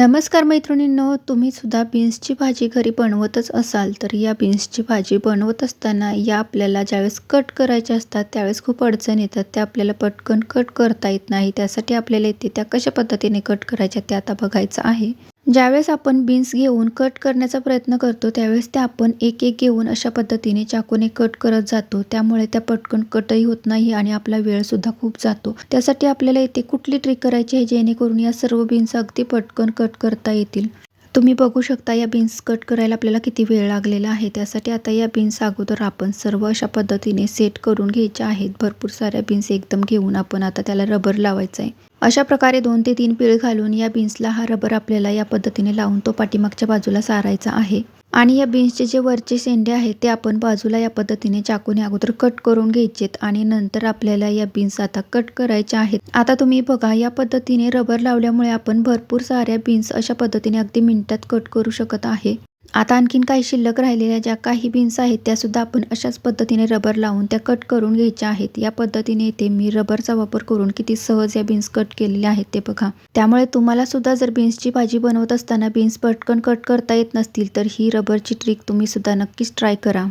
नमस्कार मैत्रिणींनो तुम्ही सुद्धा बीन्सची भाजी घरी बनवतच असाल तर या बीन्सची भाजी बनवत असताना या आपल्याला ज्यावेळेस कट करायच्या असतात त्यावेळेस खूप अडचण येतात. त्या आपल्याला पटकन कट करता येत नाही. त्यासाठी आपल्याला येते त्या कशा पद्धतीने कट करायच्या ते आता बघायचं आहे. ज्यावेळेस आपण बीन्स घेऊन कट करण्याचा प्रयत्न करतो त्यावेळेस त्या आपण एक एक घेऊन अशा पद्धतीने चाकूने कट करत जातो. त्यामुळे त्या पटकन कटही होत नाही आणि आपला वेळ सुद्धा खूप जातो. त्यासाठी आपल्याला इथे कुठली ट्रिक करायची आहे जेणेकरून या सर्व बीन्स अगदी पटकन कट करता येतील? तुम्ही बघू शकता या बीन्स कट करायला आपल्याला किती वेळ लागलेला आहे. त्यासाठी आता या बीन्स अगोदर आपण सर्व अशा पद्धतीने सेट करून घ्यायच्या आहेत. भरपूर साऱ्या बीन्स एकदम घेऊन आपण आता त्याला रबर लावायचं आहे. अशा प्रकारे दोन ते तीन पिळ घालून या बीन्सला हा रबर आपल्याला या पद्धतीने लावून तो पाठीमागच्या बाजूला सारायचा आहे. आणि या बीन्सचे जे वरचे शेंडे आहेत ते आपण बाजूला या पद्धतीने चाकूने अगोदर कट करून घ्यायचेत आणि नंतर आपल्याला या बीन्स आता कट करायच्या आहेत. आता तुम्ही बघा या पद्धतीने रबर लावल्यामुळे आपण भरपूर साऱ्या बीन्स अशा पद्धतीने अगदी मिनिटात कट करू शकत आहे. आता आणखीन काही शिल्लक राहिलेल्या ज्या काही बीन्स आहेत त्यासुद्धा आपण अशाच पद्धतीने रबर लावून त्या कट करून घ्यायच्या आहेत. या पद्धतीने इथे मी रबरचा वापर करून किती सहज या बीन्स कट केलेल्या आहेत ते बघा. त्यामुळे तुम्हाला सुद्धा जर बीन्सची भाजी बनवत असताना बीन्स पटकन कट करता येत नसतील तर ही रबरची ट्रिक तुम्ही सुद्धा नक्कीच ट्राय करा.